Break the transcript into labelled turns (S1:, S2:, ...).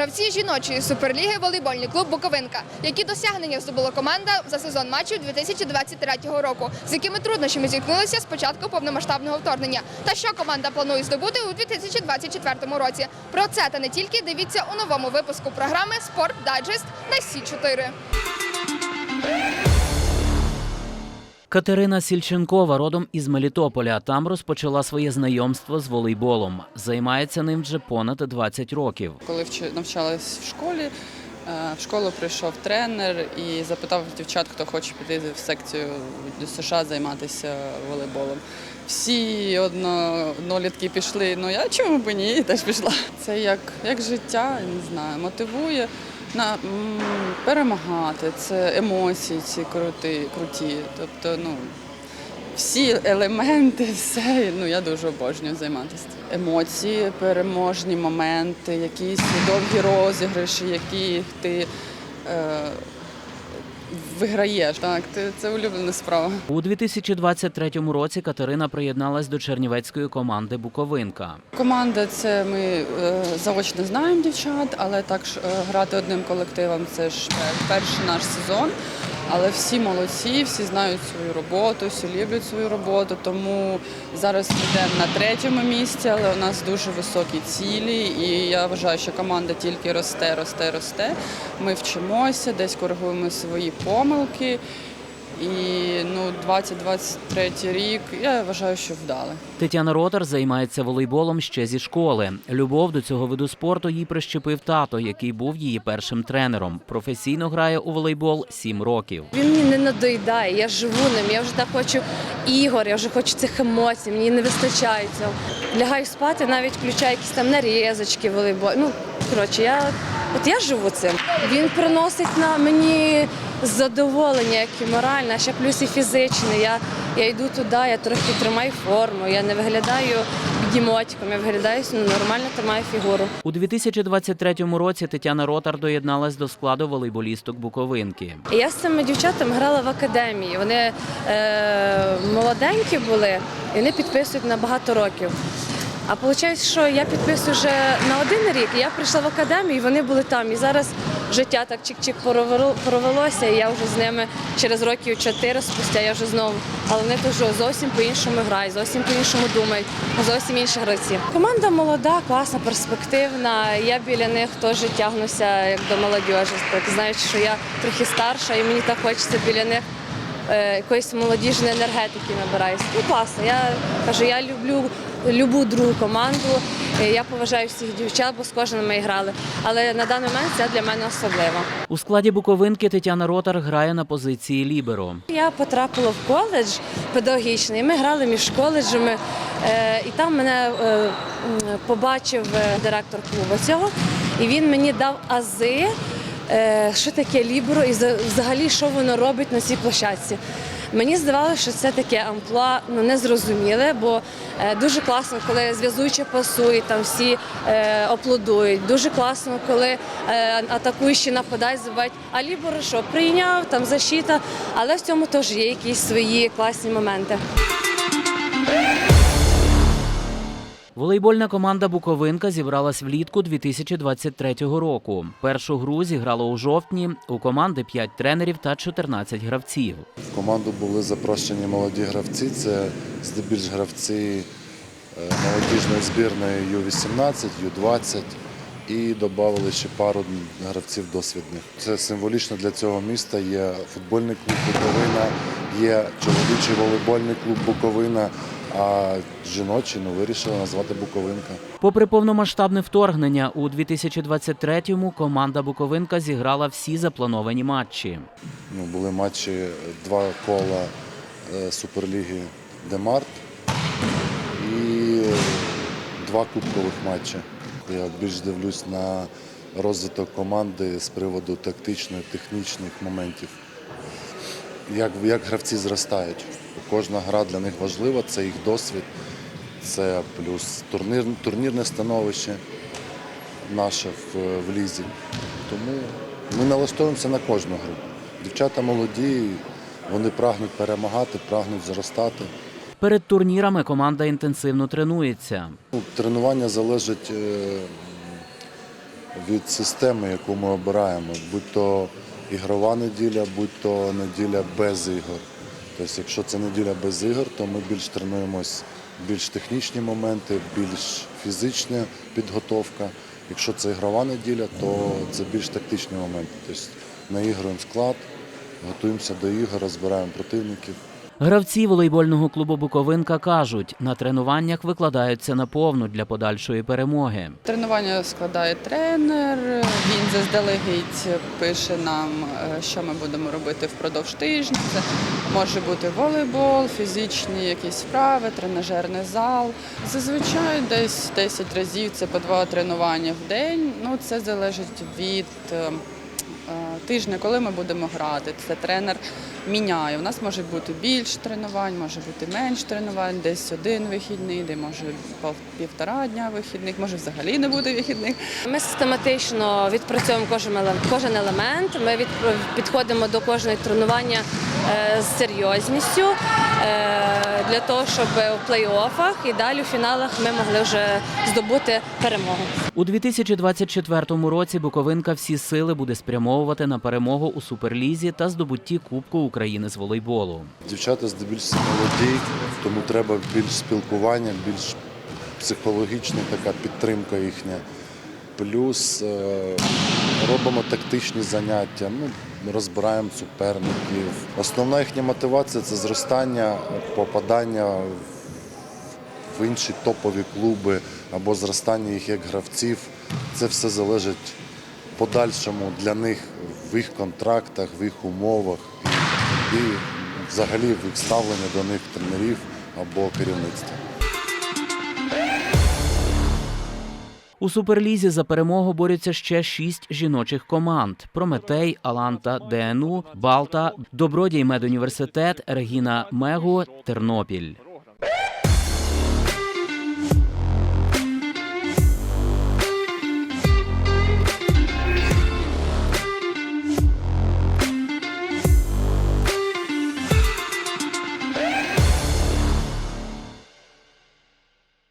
S1: Гравці жіночої суперліги волейбольний клуб Буковинка. Які досягнення здобула команда за сезон матчів 2023 року, з якими труднощами зіткнулися з початку повномасштабного вторгнення, та що команда планує здобути у 2024 році. Про це та не тільки дивіться у новому випуску програми Спорт Дайджест на Сі 4
S2: Катерина Сільченкова родом із Мелітополя. Там розпочала своє знайомство з волейболом. Займається ним вже понад 20 років.
S3: Коли навчалась в школі, е, в школу прийшов тренер і запитав дівчат, хто хоче піти в секцію до США займатися волейболом. Всі однолітки пішли, ну я чому б ні, теж пішла. Це як, як життя, не знаю, мотивує на, перемагати, це емоції ці круті, круті. Тобто, ну, всі елементи, все. Ну я дуже обожнюю займатися. Емоції, переможні моменти, якісь довгі розіграші, які ти е, виграєш. Так, це улюблена справа.
S2: У 2023 році Катерина приєдналась до чернівецької команди Буковинка.
S3: Команда це ми е, заочно знаємо дівчат, але так е, грати одним колективом це ж е, перший наш сезон. Але всі молодці, всі знають свою роботу, всі люблять свою роботу. Тому зараз йдемо на третьому місці, але у нас дуже високі цілі. І я вважаю, що команда тільки росте, росте, росте. Ми вчимося, десь коригуємо свої помилки. І ну, 2023 рік я вважаю, що вдали.
S2: Тетяна Ротар займається волейболом ще зі школи. Любов до цього виду спорту їй прищепив тато, який був її першим тренером. Професійно грає у волейбол 7 років.
S4: Він мені не надоїдає, я живу ним, я вже так хочу ігор, я вже хочу цих емоцій, мені не вистачає цього. Лягаю спати, навіть включаю якісь там нарізочки, волейбол. Ну, коротше, я, от я живу цим. Він приносить на мені задоволення, як і моральне, а ще плюс і фізичне. Я, я йду туди, я трохи тримаю форму, я не виглядаю бігемотиком, я виглядаю ну, нормально тримаю фігуру.
S2: У 2023 році Тетяна Ротар доєдналась до складу волейболісток Буковинки.
S4: Я з цими дівчатами грала в академії. Вони е, молоденькі були і вони підписують на багато років. А виходить, що я підписую вже на один рік, я прийшла в академію, і вони були там. І зараз життя так чик-чик провелося, і я вже з ними через років чотири спустя я вже знову. Але вони теж зовсім по-іншому грають, зовсім по-іншому думають, зовсім інші гравці. Команда молода, класна, перспективна. Я біля них теж тягнуся як до молодіжі. Так знаючи, що я трохи старша, і мені так хочеться біля них е, якоїсь молодіжної енергетики набираюся. Ну класно. Я кажу, я люблю любу другу команду. Е, Я поважаю всіх дівчат, бо з кожним ми грали. Але на даний момент це для мене особливо.
S2: У складі Буковинки Тетяна Ротар грає на позиції ліберо.
S4: Я потрапила в коледж педагогічний. Ми грали між коледжами, е, і там мене е, побачив директор клубу цього, і він мені дав ази, що таке лібро і за- взагалі що воно робить на цій площадці. Мені здавалося, що це таке амплуа ну, незрозуміле, бо е, дуже класно, коли зв'язуючі пасують, там всі е, аплодують. Дуже класно, коли е, атакуючі нападають, забувають. А ліборо що прийняв, там защита, але в цьому теж є якісь свої класні моменти.
S2: Волейбольна команда Буковинка зібралась влітку 2023 року. Першу гру зіграла у жовтні. У команди 5 тренерів та 14 гравців.
S5: В команду були запрошені молоді гравці. Це здебільш гравці е, молодіжної збірної Ю-18, Ю-20 і додали ще пару гравців досвідних. Це символічно для цього міста. Є футбольний клуб Буковина, є чоловічий волейбольний клуб Буковина, а жіночий ну, вирішили назвати Буковинка.
S2: Попри повномасштабне вторгнення, у 2023-му команда Буковинка зіграла всі заплановані матчі.
S5: Ну, були матчі два кола е, Суперліги Демарт і два кубкових матчі. Я більш дивлюсь на розвиток команди з приводу тактичних, технічних моментів. Як, як гравці зростають. Кожна гра для них важлива, це їх досвід, це плюс турнір, турнірне становище наше в, в лізі. Тому ми налаштовуємося на кожну гру. Дівчата молоді, вони прагнуть перемагати, прагнуть зростати.
S2: Перед турнірами команда інтенсивно тренується.
S5: Ну, Тренування залежить е, від системи, яку ми обираємо, будь то ігрова неділя, будь то неділя без ігор. Тобто, якщо це неділя без ігор, то ми більш тренуємось більш технічні моменти, більш фізична підготовка. Якщо це ігрова неділя, то це більш тактичні моменти. Тобто наігруємо склад, готуємося до ігор, розбираємо противників.
S2: Гравці волейбольного клубу Буковинка кажуть, на тренуваннях викладаються наповну для подальшої перемоги.
S3: Тренування складає тренер. Він заздалегідь пише нам, е, що ми будемо робити впродовж тижня. Це може бути волейбол, фізичні якісь вправи, тренажерний зал. Зазвичай десь 10 разів це по два тренування в день. Ну це залежить від е, тижня, коли ми будемо грати. Це тренер міняє. У нас може бути більше тренувань, може бути менш тренувань, десь один вихідний, де може півтора дня вихідних, може взагалі не бути вихідних.
S4: Ми систематично відпрацьовуємо кожен кожен елемент. Ми від, підходимо до кожного тренування е, з серйозністю е, для того, щоб у плей-офах і далі у фіналах ми могли вже здобути перемогу.
S2: У 2024 році Буковинка всі сили буде спрямовувати на перемогу у суперлізі та здобутті Кубку України з волейболу.
S5: Дівчата здебільшого молоді, тому треба більш спілкування, більш психологічна така підтримка їхня. Плюс е, робимо тактичні заняття, ну, розбираємо суперників. Основна їхня мотивація це зростання, попадання в- інші топові клуби або зростання їх як гравців. Це все залежить подальшому для них в їх контрактах, в їх умовах і взагалі в їх ставлення до них тренерів або керівництва.
S2: У суперлізі за перемогу борються ще шість жіночих команд: Прометей, Аланта, ДНУ, Балта, Добродій медуніверситет, Регіна Мегу, Тернопіль.